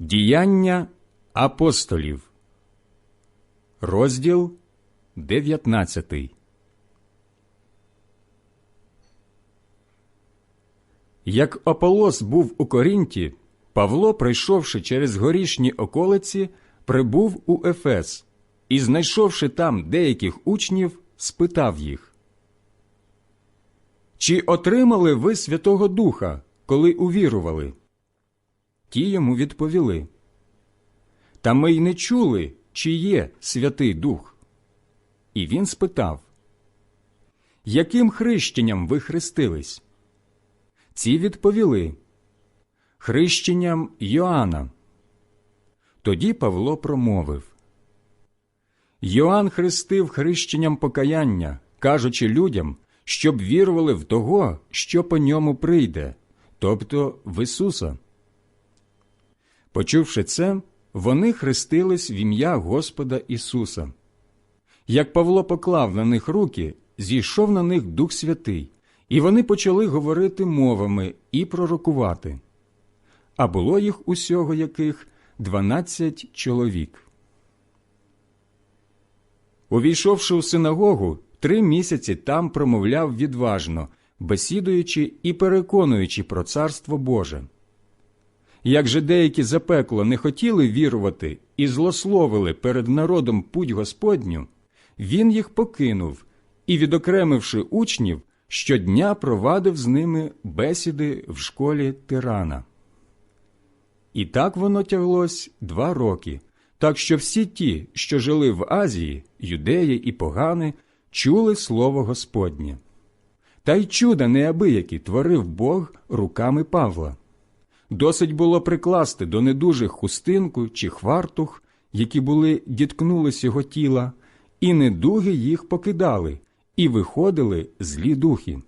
Діяння апостолів, розділ 19. Як Аполос був у Корінті, Павло, пройшовши через горішні околиці, прибув у Ефес і, знайшовши там деяких учнів, спитав їх. Чи отримали ви Святого Духа, коли увірували? Ті йому відповіли. Та ми й не чули, чи є Святий Дух. І він спитав, Яким хрещенням ви хрестились? Ці відповіли Хрещенням Йоанна. Тоді Павло промовив Йоанн хрестив хрещенням покаяння, кажучи людям, щоб вірували в того, що по ньому прийде, тобто в Ісуса. Почувши це, вони хрестились в ім'я Господа Ісуса. Як Павло поклав на них руки, зійшов на них Дух Святий, і вони почали говорити мовами і пророкувати. А було їх усього яких дванадцять чоловік. Увійшовши у синагогу, три місяці там промовляв відважно, бесідуючи і переконуючи про царство Боже. Як же деякі запекло не хотіли вірувати і злословили перед народом путь Господню, він їх покинув і, відокремивши учнів, щодня провадив з ними бесіди в школі тирана. І так воно тяглось два роки, так що всі ті, що жили в Азії, юдеї і погани, чули слово Господнє. Та й чуда неабиякі творив Бог руками Павла. Досить було прикласти до недужих хустинку чи хвартух, які були діткнулись його тіла, і недуги їх покидали, і виходили злі духи.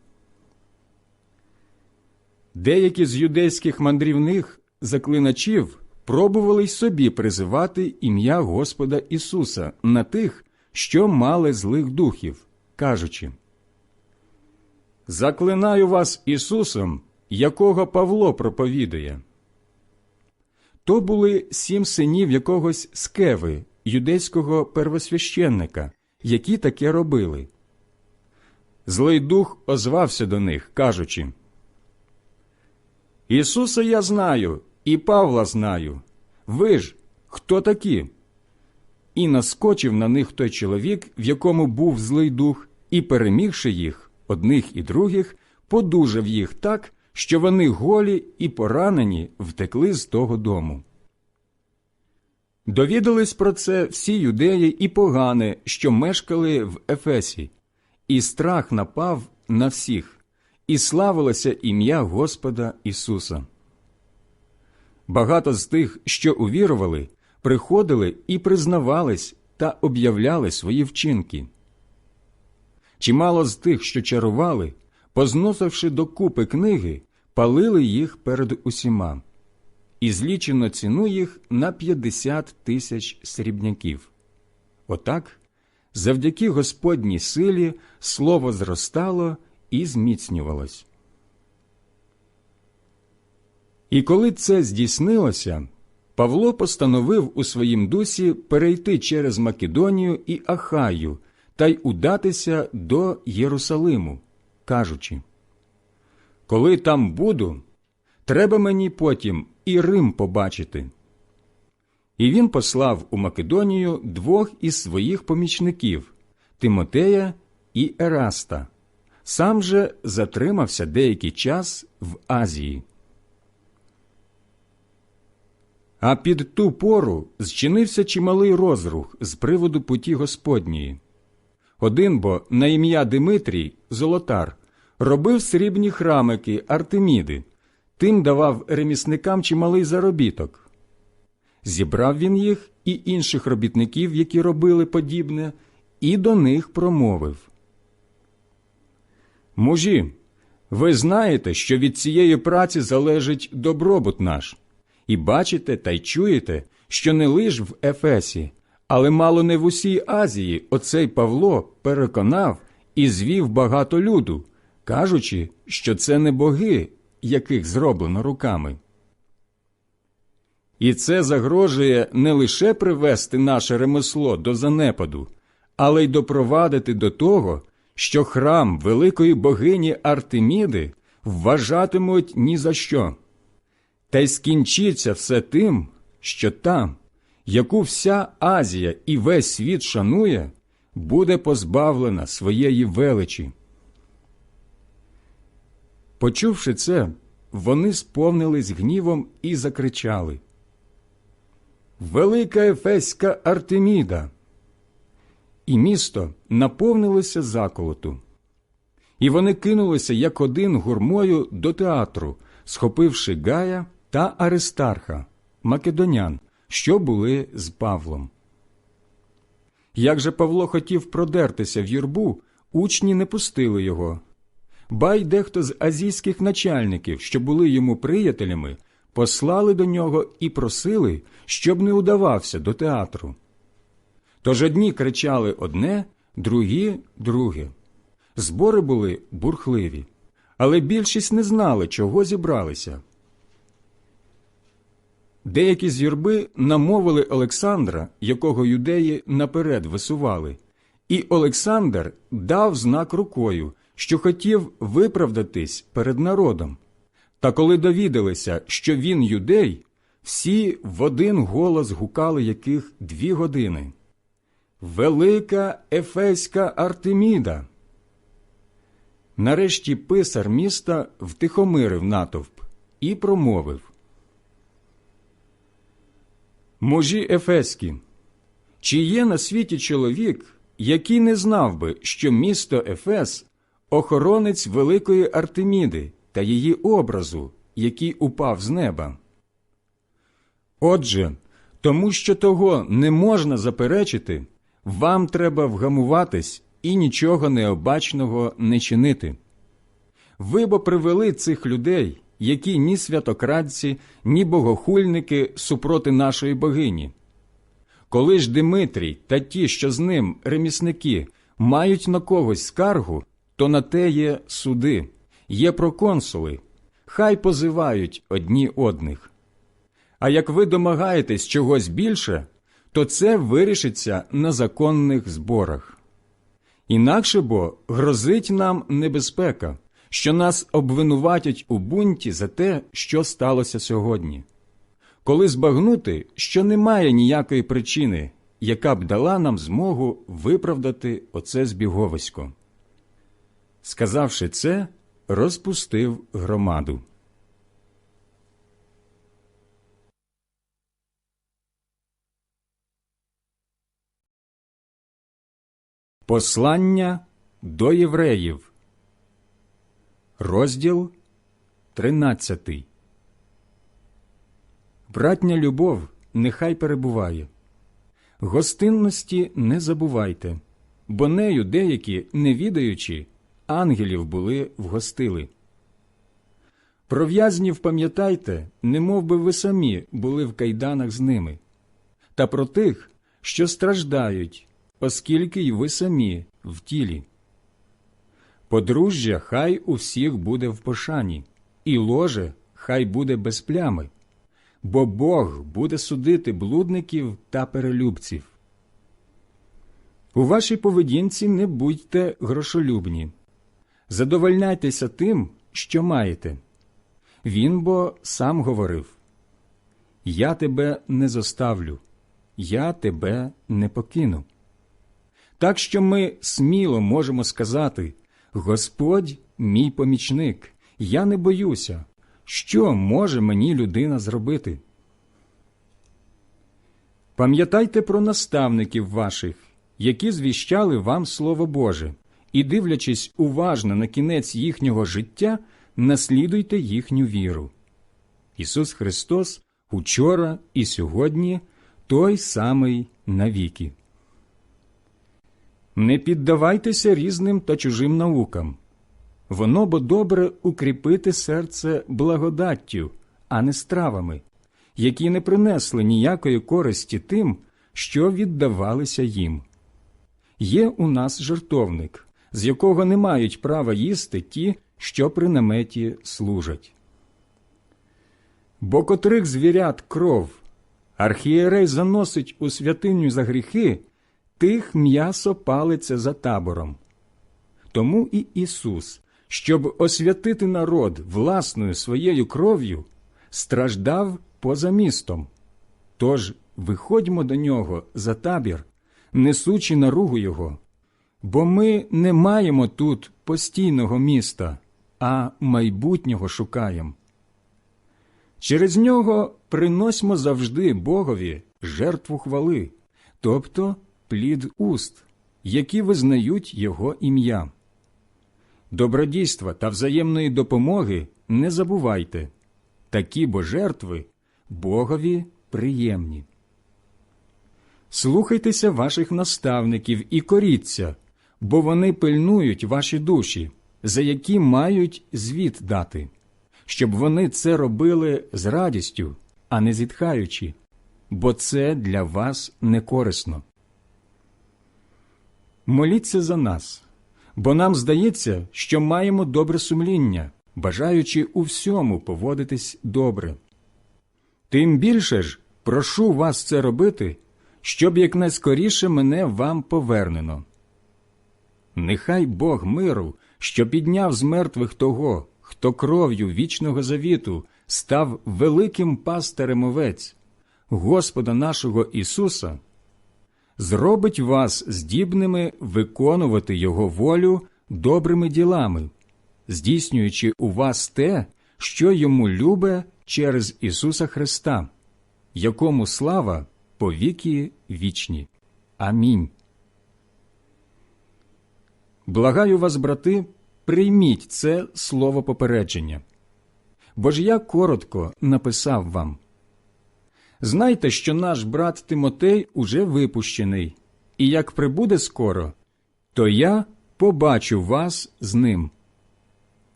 Деякі з юдейських мандрівних заклиначів пробували й собі призивати ім'я Господа Ісуса на тих, що мали злих духів, кажучи Заклинаю вас Ісусом, якого Павло проповідує. То були сім синів якогось скеви, юдейського первосвященника, які таке робили. Злий дух озвався до них, кажучи Ісуса я знаю, і Павла знаю. Ви ж хто такі? І наскочив на них той чоловік, в якому був злий дух, і, перемігши їх, одних і других, подужав їх так, що вони голі і поранені втекли з того дому. Довідались про це всі юдеї і погани, що мешкали в Ефесі, і страх напав на всіх, і славилося ім'я Господа Ісуса. Багато з тих, що увірували, приходили і признавались та об'являли свої вчинки. Чимало з тих, що чарували, позносивши до купи книги, палили їх перед усіма, і злічено ціну їх на 50 тисяч срібняків. Отак, завдяки Господній силі, слово зростало і зміцнювалось. І коли це здійснилося, Павло постановив у своїм дусі перейти через Македонію і Ахаю та й удатися до Єрусалиму, кажучи Коли там буду, треба мені потім і Рим побачити. І він послав у Македонію двох із своїх помічників Тимотея і Ераста, сам же затримався деякий час в Азії. А під ту пору зчинився чималий розрух з приводу путі Господньої. Один бо на ім'я Димитрій, золотар, робив срібні храмики Артеміди, тим давав ремісникам чималий заробіток. Зібрав він їх і інших робітників, які робили подібне, і до них промовив. Мужі, ви знаєте, що від цієї праці залежить добробут наш. І бачите та й чуєте, що не лиш в Ефесі, але мало не в усій Азії оцей Павло переконав і звів багато люду, кажучи, що це не боги, яких зроблено руками. І це загрожує не лише привести наше ремесло до занепаду, але й допровадити до того, що храм великої богині Артеміди вважатимуть ні за що. Та й скінчиться все тим, що там, яку вся Азія і весь світ шанує, буде позбавлена своєї величі. Почувши це, вони сповнились гнівом і закричали Велика Ефеська Артеміда! І місто наповнилося заколоту. І вони кинулися як один гурмою до театру, схопивши Гая та Аристарха, македонян, що були з Павлом. Як же Павло хотів продертися в юрбу, учні не пустили його. Ба й дехто з азійських начальників, що були йому приятелями, послали до нього і просили, щоб не удавався до театру. Тож одні кричали одне, другі друге. Збори були бурхливі, але більшість не знали, чого зібралися. Деякі з юрби намовили Олександра, якого юдеї наперед висували, і Олександр дав знак рукою, що хотів виправдатись перед народом. Та коли довідалися, що він юдей, всі в один голос гукали яких дві години. Велика Ефеська Артеміда. Нарешті писар міста втихомирив натовп і промовив Мужі Ефеські, чи є на світі чоловік, який не знав би, що місто Ефес охоронець великої Артеміди та її образу, який упав з неба? Отже, тому що того не можна заперечити, вам треба вгамуватись і нічого необачного не чинити. Ви бо привели цих людей, які ні святокрадці, ні богохульники супроти нашої богині. Коли ж Димитрій та ті, що з ним ремісники, мають на когось скаргу, то на те є суди, є проконсули, хай позивають одні одних. А як ви домагаєтесь чогось більше, то це вирішиться на законних зборах. Інакше бо грозить нам небезпека, що нас обвинуватять у бунті за те, що сталося сьогодні. Коли збагнути, що немає ніякої причини, яка б дала нам змогу виправдати оце збіговисько. Сказавши це, розпустив громаду. Послання до євреїв, розділ 13 Братня любов нехай перебуває. Гостинності не забувайте, бо нею деякі, не відаючи, ангелів були вгостили. Про в'язнів пам'ятайте, немов би ви самі були в кайданах з ними, та про тих, що страждають, оскільки й ви самі в тілі. Подружжя хай у всіх буде в пошані, і ложе хай буде без плями, бо Бог буде судити блудників та перелюбців. У вашій поведінці не будьте грошолюбні, задовольняйтеся тим, що маєте. Він бо сам говорив Я тебе не зоставлю, я тебе не покину. Так що ми сміло можемо сказати Господь мій помічник, я не боюся, що може мені людина зробити. Пам'ятайте про наставників ваших, які звіщали вам Слово Боже, і, дивлячись уважно на кінець їхнього життя, наслідуйте їхню віру. Ісус Христос учора і сьогодні той самий навіки. Не піддавайтеся різним та чужим наукам. Воно бо добре укріпити серце благодаттю, а не стравами, які не принесли ніякої користі тим, що віддавалися їм. Є у нас жертовник, з якого не мають права їсти ті, що при наметі служать. Бо котрих звірят кров архієрей заносить у святиню за гріхи, тих м'ясо палиться за табором. Тому і Ісус, щоб освятити народ власною своєю кров'ю, страждав поза містом. Тож виходьмо до нього за табір, несучи наругу його, бо ми не маємо тут постійного міста, а майбутнього шукаємо. Через нього приносьмо завжди Богові жертву хвали, тобто плід уст, які визнають Його ім'я. Добродійства та взаємної допомоги не забувайте, такі бо жертви Богові приємні. Слухайтеся ваших наставників і коріться, бо вони пильнують ваші душі, за які мають звіт дати, щоб вони це робили з радістю, а не зітхаючи, бо це для вас не корисно. Моліться за нас, бо нам здається, що маємо добре сумління, бажаючи у всьому поводитись добре. Тим більше ж прошу вас це робити, щоб якнайскоріше мене вам повернено. Нехай Бог миру, що підняв з мертвих того, хто кров'ю вічного завіту став великим пастирем овець, Господа нашого Ісуса, зробить вас здібними виконувати Його волю добрими ділами, здійснюючи у вас те, що йому любе через Ісуса Христа, якому слава повіки вічні. Амінь. Благаю вас, брати, прийміть це слово попередження. Бо ж я коротко написав вам. Знайте, що наш брат Тимотей уже випущений, і як прибуде скоро, то я побачу вас з ним.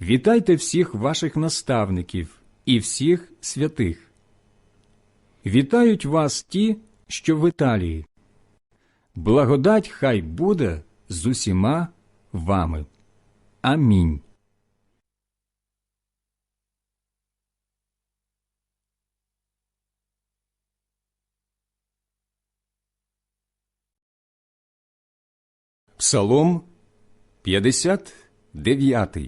Вітайте всіх ваших наставників і всіх святих. Вітають вас ті, що в Італії. Благодать хай буде з усіма вами. Амінь. Псалом 59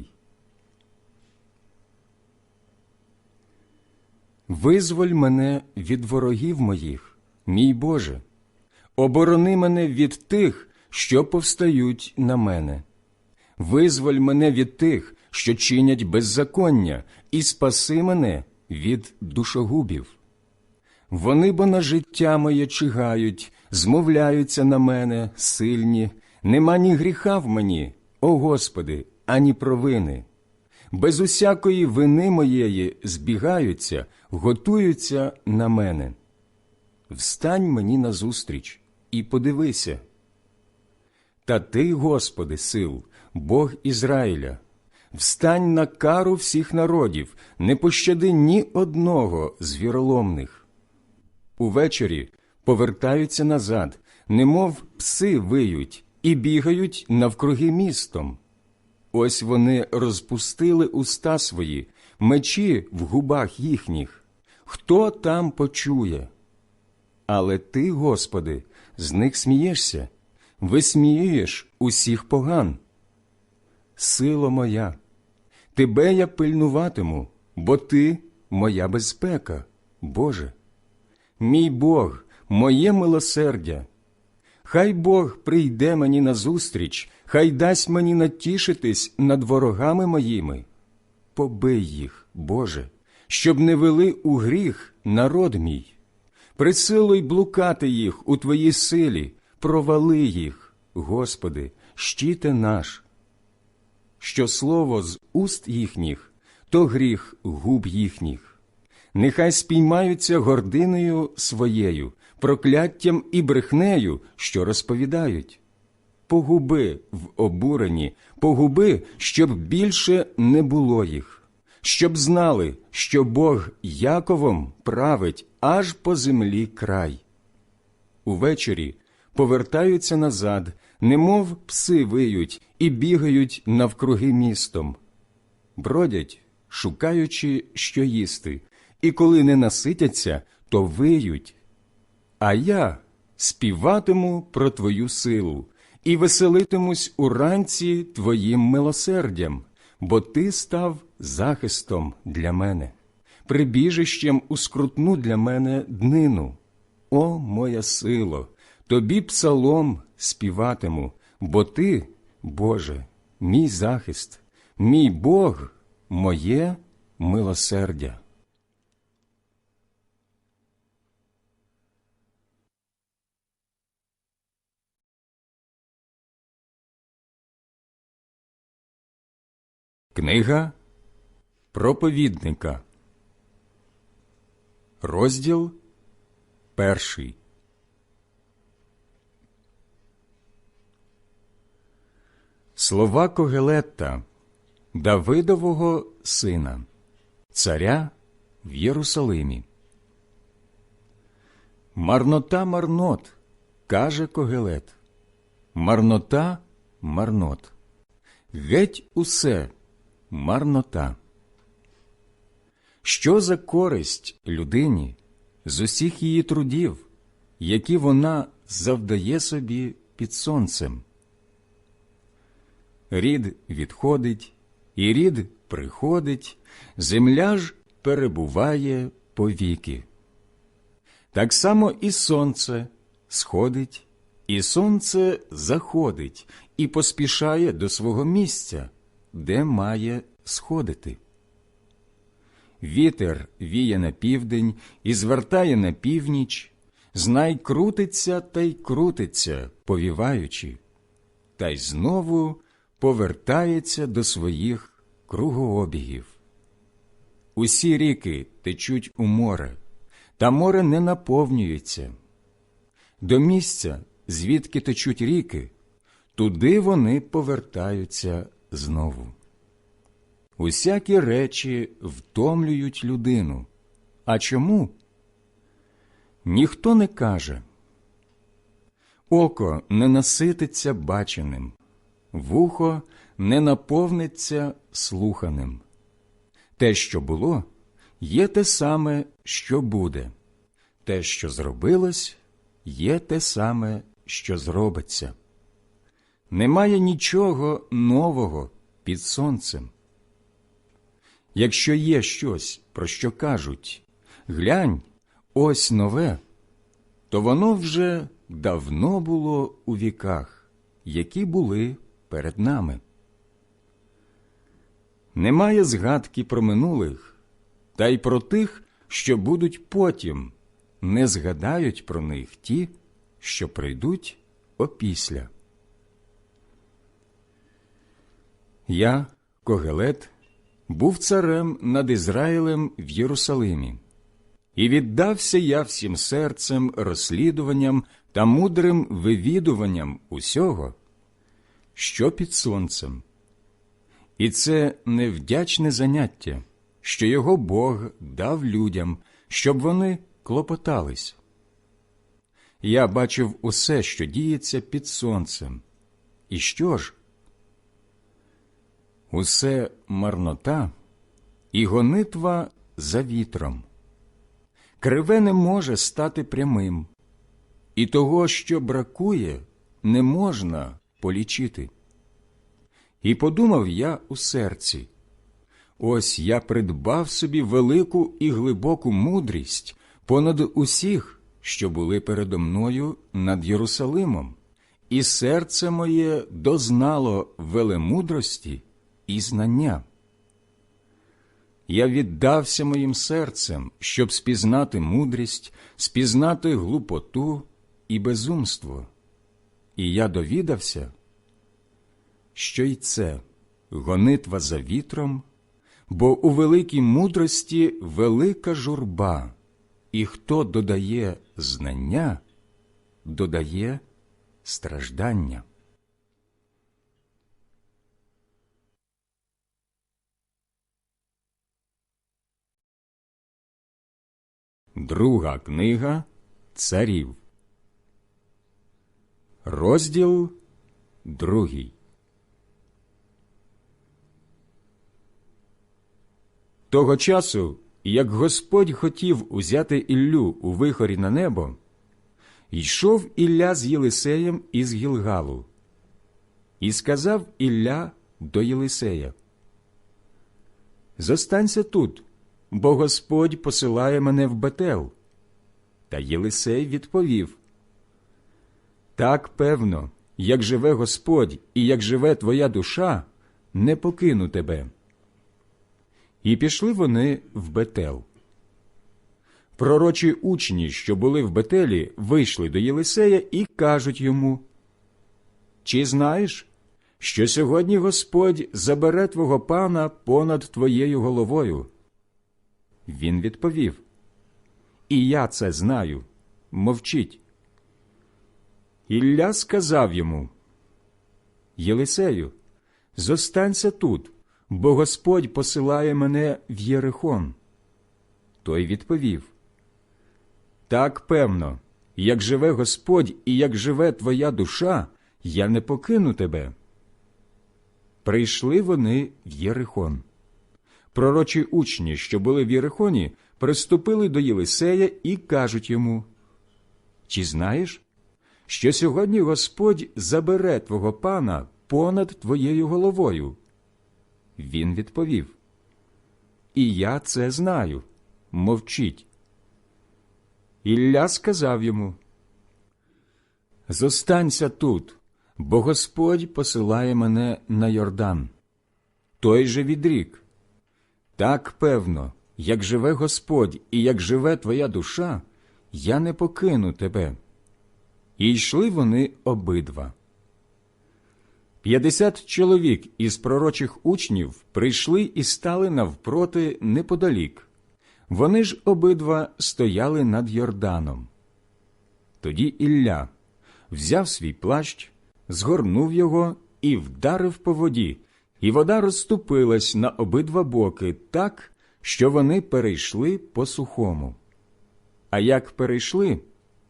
Визволь мене від ворогів моїх, мій Боже, оборони мене від тих, що повстають на мене. Визволь мене від тих, що чинять беззаконня, і спаси мене від душогубів. Вони бо на життя моє чигають, змовляються на мене сильні, нема ні гріха в мені, о Господи, ані провини. Без усякої вини моєї збігаються, готуються на мене. Встань мені назустріч і подивися. Та ти, Господи, сил, Бог Ізраїля, встань на кару всіх народів, не пощади ні одного з віроломних. Увечері повертаються назад, немов пси виють, і бігають навкруги містом. Ось вони розпустили уста свої, мечі в губах їхніх. Хто там почує? Але ти, Господи, з них смієшся, висміюєш усіх поган. Сило моя, тебе я пильнуватиму, бо ти моя безпека, Боже. Мій Бог, моє милосердя. Хай Бог прийде мені назустріч, хай дасть мені натішитись над ворогами моїми. Побий їх, Боже, щоб не вели у гріх народ мій. Присилуй блукати їх у Твоїй силі, провали їх, Господи, щите наш. Що слово з уст їхніх, то гріх губ їхніх. Нехай спіймаються гординою своєю, прокляттям і брехнею, що розповідають. Погуби в обуренні, погуби, щоб більше не було їх, щоб знали, що Бог Яковом править аж по землі край. Увечері повертаються назад, немов пси виють і бігають навкруги містом. Бродять, шукаючи, що їсти, і коли не наситяться, то виють, а я співатиму про Твою силу і веселитимусь уранці Твоїм милосердям, бо Ти став захистом для мене, прибіжищем у скрутну для мене днину. О, моя сило, тобі псалом співатиму, бо Ти, Боже, мій захист, мій Бог, моє милосердя. Книга проповідника, розділ перший. Слова Когелетта, Давидового сина, царя в Єрусалимі. Марнота марнот, каже Когелет. Марнота марнот. Геть усе марнота. Що за користь людині з усіх її трудів, які вона завдає собі під сонцем? Рід відходить, і рід приходить, земля ж перебуває повіки. Так само і сонце сходить, і сонце заходить і поспішає до свого місця, де має сходити. Вітер віє на південь і звертає на північ, знай крутиться та й крутиться, повіваючи, та й знову повертається до своїх кругообігів. Усі ріки течуть у море, та море не наповнюється. До місця, звідки течуть ріки, туди вони повертаються знову. Усякі речі втомлюють людину. А чому? Ніхто не каже. Око не насититься баченим, вухо не наповниться слуханим. Те, що було, є те саме, що буде, те, що зробилось, є те саме, що зробиться. Немає нічого нового під сонцем. Якщо є щось, про що кажуть глянь, ось нове, то воно вже давно було у віках, які були перед нами. Немає згадки про минулих, та й про тих, що будуть потім, не згадають про них ті, що прийдуть опісля. Я, Когелет, був царем над Ізраїлем в Єрусалимі, і віддався я всім серцем, розслідуванням та мудрим вивідуванням усього, що під сонцем. І це невдячне заняття, що його Бог дав людям, щоб вони клопотались. Я бачив усе, що діється під сонцем. І що ж? Усе марнота і гонитва за вітром. Криве не може стати прямим, і того, що бракує, не можна полічити. І подумав я у серці ось я придбав собі велику і глибоку мудрість понад усіх, що були передо мною над Єрусалимом, і серце моє дознало велемудрості і знання. Я віддався моїм серцем, щоб спізнати мудрість, спізнати глупоту і безумство, і я довідався, що й це гонитва за вітром, бо у великій мудрості велика журба, і хто додає знання, додає страждання. Друга книга царів, розділ другий. Того часу як Господь хотів узяти Іллю у вихорі на небо, йшов Ілля з Єлисеєм із Гілгалу. І сказав Ілля до Єлисея, Зостанься тут, бо Господь посилає мене в Бетел. Та Єлисей відповів, Так певно, як живе Господь і як живе твоя душа, не покину тебе. І пішли вони в Бетел. Пророчі учні, що були в Бетелі, вийшли до Єлисея і кажуть йому, Чи знаєш, що сьогодні Господь забере твого пана понад твоєю головою? Він відповів, І я це знаю. Мовчіть. Ілля сказав йому, Єлисею, зостанься тут, бо Господь посилає мене в Єрихон. Той відповів, Так певно, як живе Господь і як живе твоя душа, я не покину тебе. Прийшли вони в Єрихон. Пророчі учні, що були в Єрихоні, приступили до Єлисея і кажуть йому, Чи знаєш, що сьогодні Господь забере твого пана понад твоєю головою? Він відповів, І я це знаю. Мовчіть. Ілля сказав йому, Зостанься тут, бо Господь посилає мене на Йордан. Той же відрік. Так певно, як живе Господь і як живе твоя душа, я не покину тебе. І йшли вони обидва. П'ятдесят чоловік із пророчих учнів прийшли і стали навпроти неподалік. Вони ж обидва стояли над Йорданом. Тоді Ілля взяв свій плащ, згорнув його і вдарив по воді, і вода розступилась на обидва боки так, що вони перейшли по сухому. А як перейшли,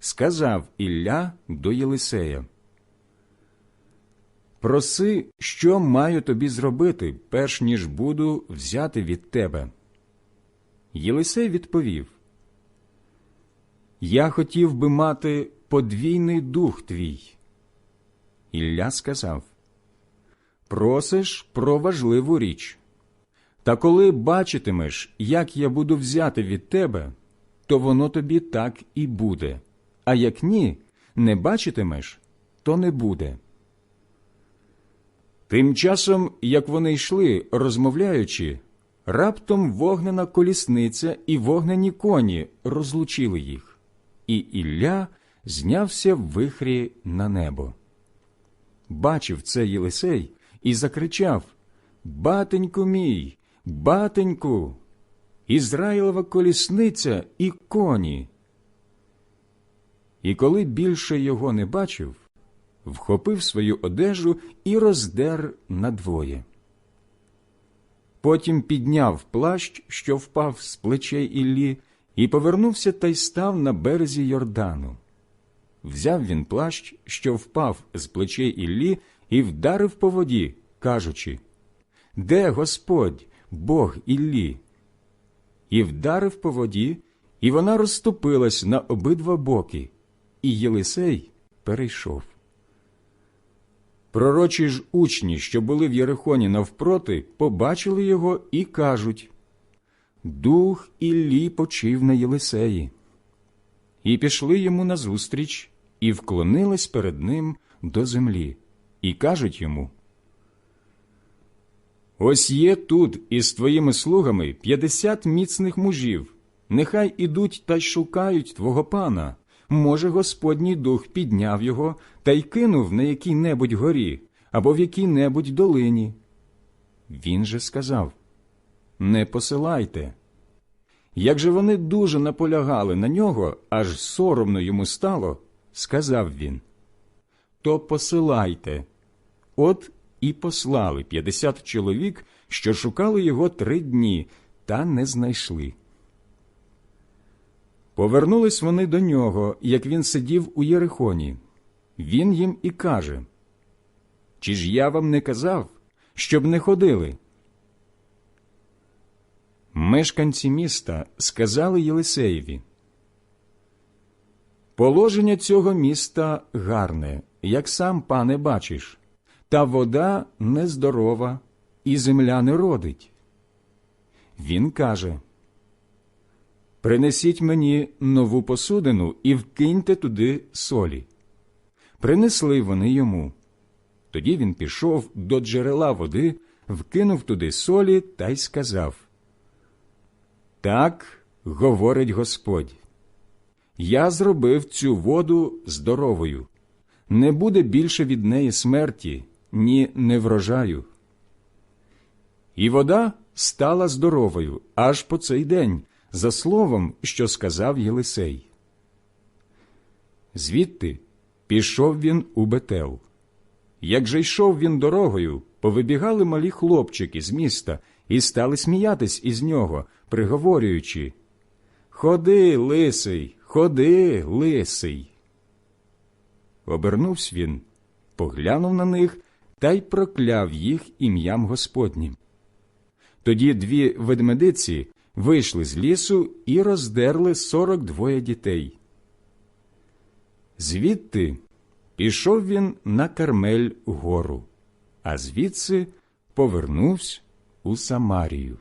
сказав Ілля до Єлисея. Проси, що маю тобі зробити, перш ніж буду взяти від тебе. Єлисей відповів Я хотів би мати подвійний дух твій. Ілля сказав Просиш про важливу річ. Та коли бачитимеш, як я буду взяти від тебе, то воно тобі так і буде. А як ні, не бачитимеш, то не буде. Тим часом, як вони йшли, розмовляючи, раптом вогнена колісниця і вогнені коні розлучили їх, і Ілля знявся в вихрі на небо. Бачив це Єлисей і закричав Батеньку мій, батеньку, Ізраїлова колісниця і коні. І коли більше його не бачив, вхопив свою одежу і роздер надвоє. Потім підняв плащ, що впав з плечей Іллі, і повернувся та й став на березі Йордану. Взяв він плащ, що впав з плечей Іллі, і вдарив по воді, кажучи Де Господь, Бог Іллі? І вдарив по воді, і вона розступилась на обидва боки, і Єлисей перейшов. Пророчі ж учні, що були в Єрихоні навпроти, побачили його і кажуть Дух Іллі почив на Єлисеї. І пішли йому назустріч, і вклонились перед ним до землі, і кажуть йому Ось є тут із твоїми слугами п'ятдесят міцних мужів. Нехай ідуть та й шукають твого пана. Може, Господній дух підняв його та й кинув на якій небудь горі або в якій небудь долині. Він же сказав Не посилайте. Як же вони дуже наполягали на нього, аж соромно йому стало, сказав він То посилайте. От і послали п'ятдесят чоловік, що шукали його три дні, та не знайшли. Повернулись вони до нього, як він сидів у Єрихоні. Він їм і каже Чи ж я вам не казав, щоб не ходили? Мешканці міста сказали Єлисеєві, Положення цього міста гарне, як сам пане бачиш, та вода нездорова, і земля не родить. Він каже, Принесіть мені нову посудину і вкиньте туди солі. Принесли вони йому. Тоді він пішов до джерела води, вкинув туди солі та й сказав Так говорить Господь. Я зробив цю воду здоровою. Не буде більше від неї смерті, ні неврожаю. І вода стала здоровою аж по цей день, за словом, що сказав Єлисей. Звідти пішов він у Бетел. Як же йшов він дорогою, повибігали малі хлопчики з міста і стали сміятись із нього, приговорюючи Ходи, лисий, ходи, лисий. Обернувся він, поглянув на них та й прокляв їх ім'ям Господнім. Тоді дві ведмедиці вийшли з лісу і роздерли сорок двоє дітей. Звідти пішов він на Кармель гору, а звідси повернувся у Самарію.